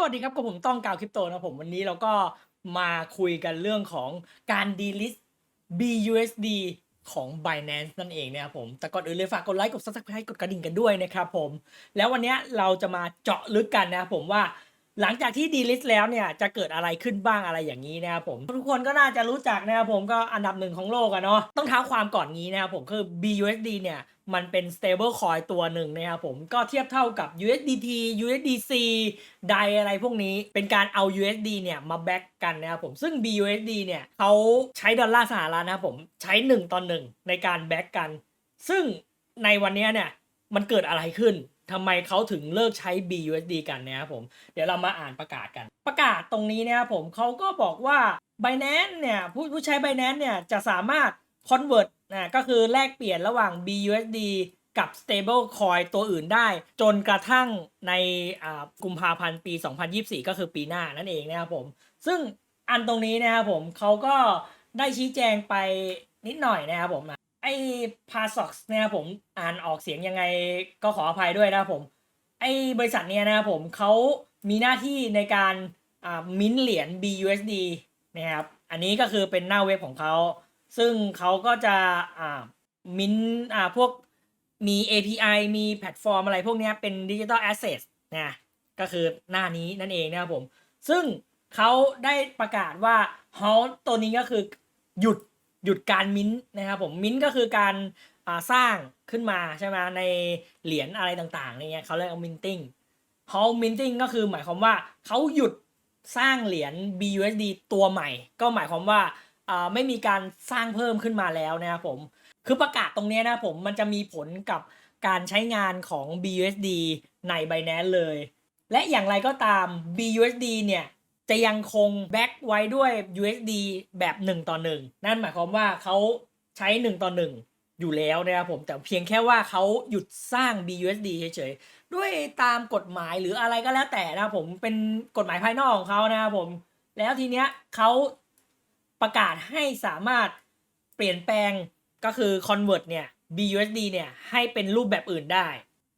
สวัสดีครับกับผมต้องกาวคริปโตนะผมวันนี้เราก็มาคุยกันเรื่องของการ delist BUSD ของ Binance นั่นเองนะครับผม แต่ก่อนอื่นเลยฝากกดไลค์กด subscribe กดกระดิ่งกันด้วยนะครับผม แล้ววันนี้เราจะมาเจาะลึกกันนะครับผมว่า หลังจากที่ delist แล้วเนี่ยจะเกิดอะไรขึ้นบ้างอะไรอย่างนี้นะครับผม ทุกคนก็น่าจะรู้จักนะครับผมก็อันดับหนึ่งของโลกอะเนาะต้องเท้าความก่อนงี้นะครับผมคือ BUSD เนี่ยมันเป็น stable coin ตัวหนึ่งนะครับผมก็เทียบเท่ากับ USDT USDC ไดอะไรพวกนี้เป็นการเอา USD เนี่ยมาแบ็กกันนะครับผมซึ่ง BUSD เนี่ยเขาใช้ดอลลาร์สหรัฐนะครับผมใช้ 1ต่อ1ในการแบ็กกัน ซึ่งในวันนี้เนี่ยมันเกิดอะไรขึ้น ทำไมเขาถึงเลิกใช้ BUSD กันเนะครับผม เดี๋ยวเรามาอ่านประกาศกัน ประกาศตรงนี้นะครับผมเขาก็บอกว่า Binance เนี่ยผู้ผู้ใช้ Binance เนี่ยจะสามารถ convert นะก็คือแลกเปลี่ยนระหว่าง BUSD กับ stable coin ตัวอื่นได้ จนกระทั่งในอ่ากุมภาพันธ์ปี 2024 ก็คือปีหน้านั่นเองนะครับผม ซึ่งอันตรงนี้นะครับผมเขาก็ได้ชี้แจงไปนิดหน่อยนะครับผม ไอ้ Paradox นะครับผมอ่านออกเสียงยังไงก็ขออภัยด้วยนะผม ไอ้บริษัทเนี้ยนะผมเขามีหน้าที่ในการอ่ามิ้นเหรียญ BUSD นะครับ อันนี้ก็คือเป็นหน้าเว็บของเขา ซึ่งเขาก็จะอ่ามิ้นอ่าพวกมี API มีแพลตฟอร์มอะไรพวกนี้เป็นดิจิ t a ลแอสเซทนะก็คือหน้านี้นั่นเองนะครับผม ซึ่งเขาได้ประกาศว่าเฮาตัวนี้ก็คือหยุด หยุดการมิ้นท์นะครับผมมิ้นท์ก็คือการสร้างขึ้นมาใช่ไหมในเหรียญอะไรต่างๆเนี่ยเขาเรียกว่ามินติ้งเฮามินติ้งก็คือหมายความว่าเขาหยุดสร้างเหรียญ BUSD ตัวใหม่ ก็หมายความว่าไม่มีการสร้างเพิ่มขึ้นมาแล้วนะครับผมคือประกาศตรงนี้นะผมมันจะมีผลกับการใช้งานของ BUSD ใน Binance เลย และอย่างไรก็ตาม BUSD เนี่ย จะยังคงแบ็กไว้ด้วย USD แบบ 1 ต่อ 1 นั่นหมายความว่าเขาใช้ 1 ต่อ 1 อยู่แล้วนะครับผม แต่เพียงแค่ว่าเขาหยุดสร้าง BUSD เฉยๆ ด้วยตามกฎหมายหรืออะไรก็แล้วแต่นะครับผมเป็นกฎหมายภายนอกของเขานะครับผม แล้วทีเนี้ยเขาประกาศให้สามารถเปลี่ยนแปลงก็คือ convert เนี่ย BUSD เนี่ยให้เป็นรูปแบบอื่นได้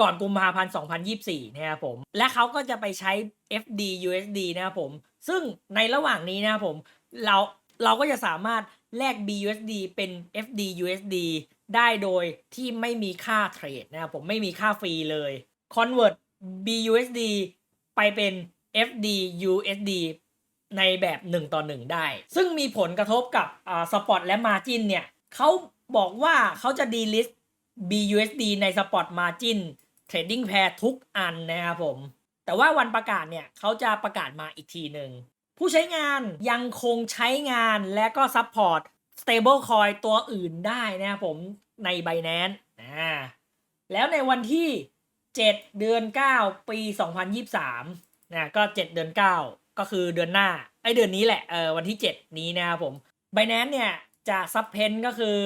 ก่อนกุมภาพันธ์ 2024 นะครับผม และเขาก็จะไปใช้ FD USD นะครับผม ซึ่งในระหว่างนี้นะครับผม เราเราก็จะสามารถแลก BUSD เป็น FD USD ได้โดยที่ไม่มีค่าเทรดนะครับผมไม่มีค่าฟรีเลย Convert BUSD ไปเป็น FD USD ในแบบ 1 ต่อ 1 ได้ ซึ่งมีผลกระทบกับอ่าสปอตและ Margin เนี่ยเขาบอกว่าเขาจะ delist BUSD ใน Spot Margin Trading Pair ทุกอันนะครับผม แต่ว่าวันประกาศเนี่ยเขาจะประกาศมาอีกทีหนึ่ง ผู้ใช้งานยังคงใช้งานและก็ Support Stable Coin ตัวอื่นได้นะครับผมใน Binance นะแล้วในวันที่ 7 เดือน 9 ปี 2023นะก็ 7 เดือน 9 ก็คือเดือนหน้าไอเดือนนี้แหละเออวันที่ 7 นี้นะครับผม Binance เนี่ยจะซับเพนก็คือ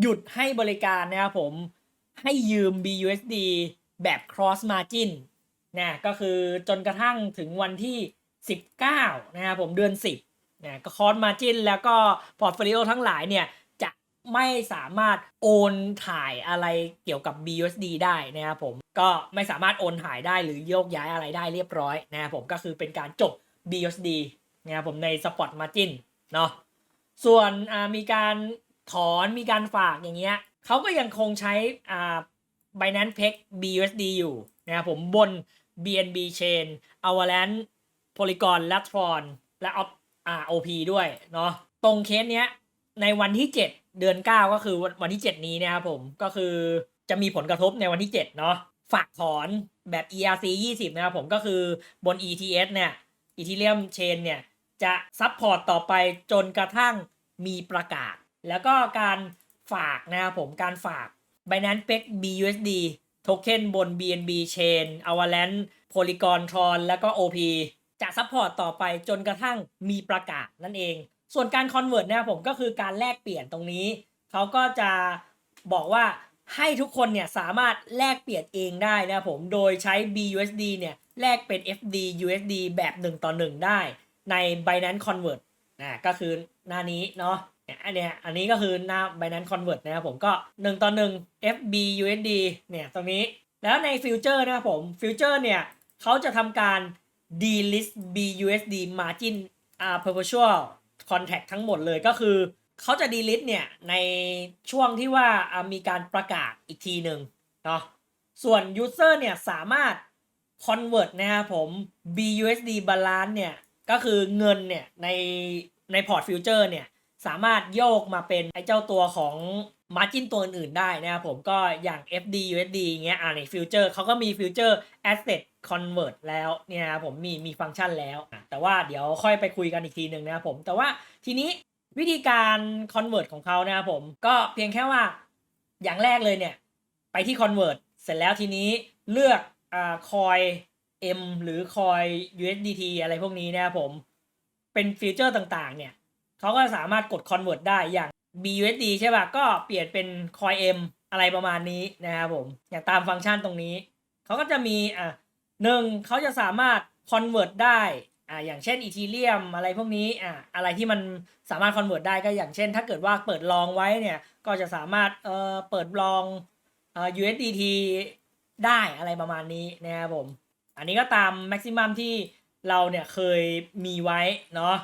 หยุดให้บริการนะครับผมให้ยืม BUSD แบบ cross margin นะก็คือจนกระทั่งถึงวันที่ 19 นะครับผมเดือน 10นะก็ cross margin แล้วก็พอร์ตโฟลิโอทั้งหลายเนี่ยจะไม่สามารถโอนถ่ายอะไรเกี่ยวกับ BUSD ได้นะครับผมก็ไม่สามารถโอนถ่ายได้หรือโยกย้ายอะไรได้เรียบร้อยนะครับผมก็คือเป็นการจบ BUSD นะครับผมใน spot margin เนาะส่วนมีการถอนมีการฝากอย่างเงี้ยเขาก็ยังคงใช้ Binance Pay BUSD อยู่นะครับผมบน BNB Chain Avalanche Polygon l a t r o n และ Op อ่า OP ด้วยเนาะตรงเคสเนี้ยในวันที่ 7 เดือน 9 ก็คือวันวันที่ 7 นี้นะครับผมก็คือจะมีผลกระทบในวันที่ 7 เนาะฝากถอนแบบ ERC 20 นะครับผมก็คือบน ETS เนี่ย Ethereum Chain เนี่ยจะซัพพอร์ตต่อไปจนกระทั่งมีประกาศ แล้วก็การฝากนะครับผมการฝาก Binance Pay BUSD โทเค็นบน BNB Chain Avalanche Polygon Tron แล้วก็ OP จะซัพพอร์ตต่อไปจนกระทั่งมีประกาศนั่นเอง ส่วนการ convert นะครับผมก็คือการแลกเปลี่ยนตรงนี้ เขาก็จะบอกว่าให้ทุกคนเนี่ยสามารถแลกเปลี่ยนเองได้นะผม โดยใช้ BUSD เนี่ยแลกเป็น FD USD แบบ 1 ต่อ 1 ได้ใน Binance Convert นะก็คือ หน้านี้เนาะเนี่ยอันเนี้ยอันนี้ก็คือหน้า Binance Convert นะครับผมก็ 1 ต่อ 1 FB USD เนี่ยตรงนี้แล้วในฟิวเจอร์นะครับผมฟิวเจอร์เนี่ยเขาจะทำการ delist BUSD margin อ่า perpetual contract ทั้งหมดเลยก็คือเขาจะ delist เนี่ยในช่วงที่ว่าอ่ามีการประกาศอีกทีหนึ่งเนาะส่วน user เนี่ยสามารถ convert นะครับผม BUSD balance เนี่ยก็คือเงินเนี่ยใน ในพอร์ตฟิวเจอร์เนี่ยสามารถโยกมาเป็นไอ้เจ้าตัวของ margin ตัวอื่นๆได้นะครับผมก็อย่าง FD USD อย่างเงี้ยอ่าในฟิวเจอร์เขาก็มีฟิวเจอร์ asset convert แล้วเนี่ยนะครับผมมีมีฟังก์ชันแล้ว แต่ว่าเดี๋ยวค่อยไปคุยกันอีกทีหนึ่งนะครับผม แต่ว่าทีนี้วิธีการ convert ของเขานะครับผม ก็เพียงแค่ว่าอย่างแรกเลยเนี่ย ไปที่ convert เสร็จแล้วทีนี้เลือกอ่าคอย M หรือคอย USDT อะไรพวกนี้นะครับผม เป็นฟีเจอร์ต่างๆ เนี่ยเขาก็สามารถกด convert ได้อย่าง BUSD ใช่ป่ะ ก็เปลี่ยนเป็น coin M อะไรประมาณนี้นะครับผมอย่างตามฟังก์ชันตรงนี้ เขาก็จะมีอะหนึ่งเขาจะสามารถ convert ได้อ่าอย่างเช่น Ethereum อะไรพวกนี้อะอะไรที่มันสามารถ convert ได้ก็อย่างเช่น ถ้าเกิดว่าเปิดลองไว้เนี่ยก็จะสามารถเอ่อเปิดลองเอ่อ USDT ได้อะไรประมาณนี้นะครับผม อันนี้ก็ตาม maximum ที่ เราเนี่ยเคยมีไว้เนาะ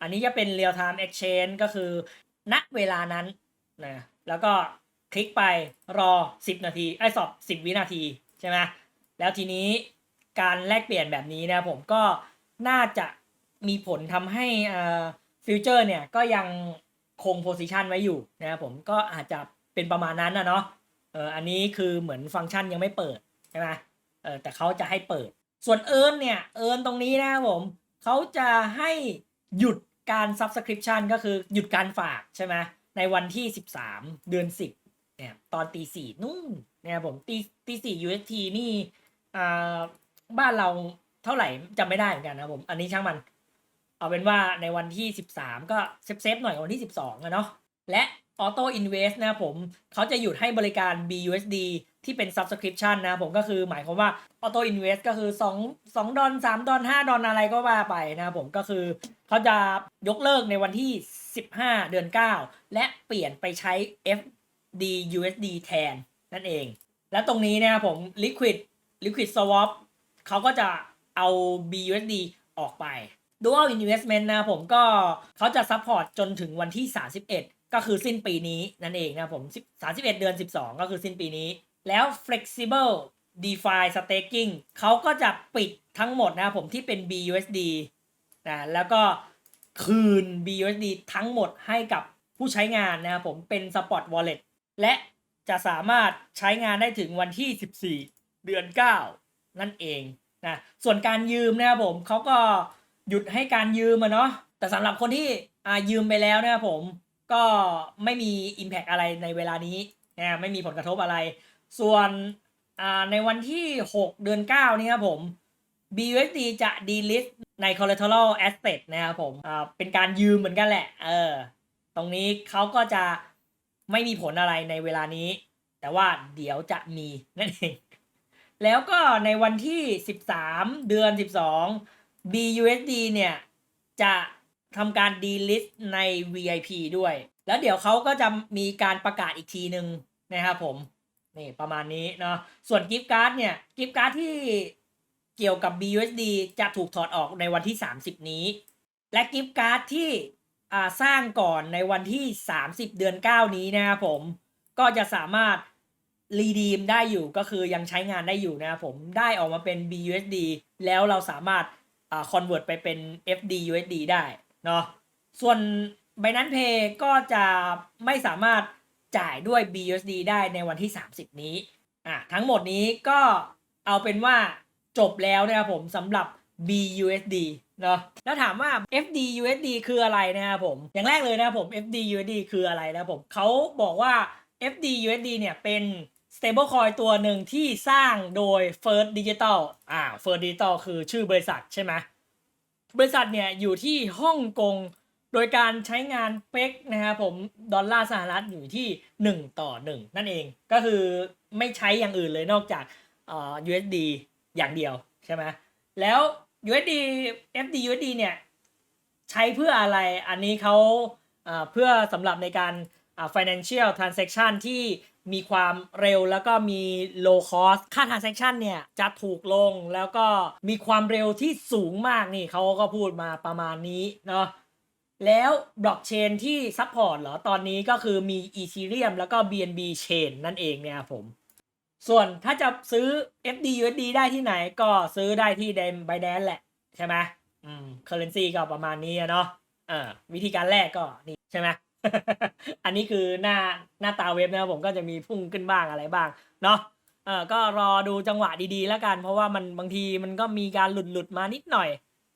อันนี้จะเป็น real time exchange ก็คือ ณเวลานั้นนะแล้วก็คลิกไปรอ 10 นาทีไอ้สอบ 10 วินาทีใช่ไหมแล้วทีนี้การแลกเปลี่ยนแบบนี้นะผมก็น่าจะมีผลทำให้อ่าฟิวเจอร์เนี่ยก็ยังคงโพซิชันไว้อยู่นะครับผมก็อาจจะเป็นประมาณนั้นนะเนาะเอออันนี้คือเหมือนฟังก์ชันยังไม่เปิดใช่ไหมเออแต่เขาจะให้เปิด ส่วนเอิร์นเนี่ยเอิร์นตรงนี้นะครับผมเขาจะให้หยุดการ subscription ก็คือหยุดการฝากใช่ไหมในวันที่ 13 เดือน 10เนี่ยตอนตีสี่นู่นเนี่ยผมตีตีสี่ UST นี่อ่าบ้านเราเท่าไหร่จำไม่ได้เหมือนกันนะผม อันนี้ช่างมัน เอาเป็นว่าในวันที่ 13 ก็เซฟเซฟๆหน่อยวันที่ 12อะเนาะและ Auto Invest นะครับผมเขาจะหยุดให้บริการ BUSD ที่เป็น Subscription นะผมก็คือหมายความว่า Auto Invest ก็คือ 2 2 ดอล3ดอล5ดอลอะไรก็ว่าไปนะผมก็คือเขาจะยกเลิกในวันที่ 15 เดือน 9 และเปลี่ยนไปใช้ FD USD แทนนั่นเอง และตรงนี้นะครับผม Liquid Liquid Swap เขาก็จะเอา BUSD ออกไป Dual Investment นะผมก็เขาจะซัพพอร์ตจนถึงวันที่ 31 ก็คือสิ้นปีนี้นั่นเองนะครับผม31 เดือน 12 ก็คือสิ้นปีนี้ แล้ว Flexible DeFi Staking เขาก็จะปิดทั้งหมดนะครับผมที่เป็น BUSD นะแล้วก็คืน BUSD ทั้งหมดให้กับผู้ใช้งานนะครับผมเป็น Spot Wallet และจะสามารถใช้งานได้ถึงวันที่ 14 เดือน 9 นั่นเองนะส่วนการยืมนะครับผมเขาก็หยุดให้การยืมอะเนาะแต่สำหรับคนที่อายืมไปแล้วนะครับผมก็ไม่มี Impact อะไรในเวลานี้นะไม่มีผลกระทบอะไร ส่วนอ่าในวันที่ 6 เดือน 9 นี้ครับผม BUSD จะ delist ใน collateral asset นะครับผมอ่าเป็นการยืมเหมือนกันแหละ เออ ตรงนี้เขาก็จะไม่มีผลอะไรในเวลานี้ แต่ว่าเดี๋ยวจะมีนั่นเอง แล้วก็ในวันที่ 13 เดือน 12 BUSD เนี่ย จะทำการ delist ใน VIP ด้วย แล้วเดี๋ยวเขาก็จะมีการประกาศอีกทีหนึ่งนะครับผม นี่ประมาณนี้เนาะส่วนกิฟต์การ์ดเนี่ยกิฟต์การ์ดที่เกี่ยวกับ BUSD จะถูกถอดออกในวันที่ 30 นี้ และกิฟต์การ์ดที่สร้างก่อนในวันที่ 30 เดือน 9 นี้นะครับผมก็จะสามารถรีดีมได้อยู่ก็คือยังใช้งานได้อยู่นะครับผมได้ออกมาเป็น BUSD แล้วเราสามารถอ่า convert ไปเป็น FD USD ได้เนาะส่วน Binance Pay ก็จะไม่สามารถ จ่ายด้วย BUSD ได้ในวันที่ 30 นี้อะทั้งหมดนี้ก็เอาเป็นว่าจบแล้วนะครับผมสำหรับ BUSD เนาะแล้วถามว่า FD USD คืออะไรนะครับผม อย่างแรกเลยนะครับผม FD USD คืออะไรนะครับผมเขาบอกว่า FD USD เนี่ยเป็น stablecoin ตัวหนึ่งที่สร้างโดย First Digital อ่า First Digital คือชื่อบริษัทใช่ไหมบริษัทเนี่ยอยู่ที่ฮ่องกง โดยการใช้งานเป๊กนะครับผมดอลลาร์สหรัฐอยู่ที่ 1 ต่อ 1 นั่นเองก็คือไม่ใช้อย่างอื่นเลยนอกจากเอ่อ USD อย่างเดียวใช่ไหมแล้ว USD FD USD เนี่ย ใช้เพื่ออะไรอันนี้เขาอ่าเพื่อสำหรับในการอ่า financial transaction ที่มีความเร็วแล้วก็มี low cost ค่า transaction เนี่ยจะถูกลงแล้วก็มีความเร็วที่สูงมากนี่เขาก็พูดมาประมาณนี้เนาะ แล้วบล็อกเชนที่ซัพพอร์ตเหรอ ตอนนี้ก็คือมี Ethereum แล้วก็ BNB Chain นั่นเองเนี่ยครับผม ส่วนถ้าจะซื้อ FD USD ได้ที่ไหนก็ซื้อได้ที่ Binance แหละ ใช่ไหมอืม currency ก็ประมาณนี้เนาะเออวิธีการแรกก็นี่ใช่ไหมอันนี้คือหน้าหน้าตาเว็บนะครับผมก็จะมีพุ่งขึ้นบ้างอะไรบ้างเนาะเออก็รอดูจังหวะดีๆแล้วกัน เพราะว่ามันบางทีมันก็มีการหลุดหลุดๆมานิดหน่อย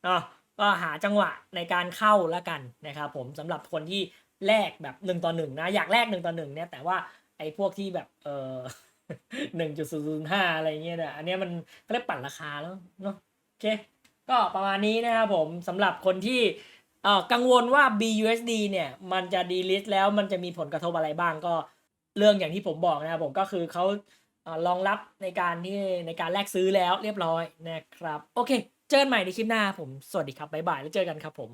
เนาะ ก็หาจังหวะในการเข้าแล้วกันนะครับผมสำหรับคนที่แลกแบบหนึ่งต่อหนึ่งนะอยากแลกหนึ่งต่อหนึ่งเนี่ยแต่ว่าไอ้พวกที่แบบเออหนึ่งจุดศูนย์ห้าอะไรเงี้ยเนี่ยอันนี้มันก็เรียกปั่นราคาแล้วเนาะโอเค ก็ประมาณนี้นะครับผมสำหรับคนที่เออกังวลว่า BUSD เนี่ย มันจะดีลิสแล้วมันจะมีผลกระทบอะไรบ้างก็เรื่องอย่างที่ผมบอกนะครับผมก็คือเขาเออรองรับในการที่ในการแลกซื้อแล้วเรียบร้อยนะครับ โอเค เจอกันใหม่ในคลิปหน้าผม สวัสดีครับ บ๊ายบาย แล้วเจอกันครับผม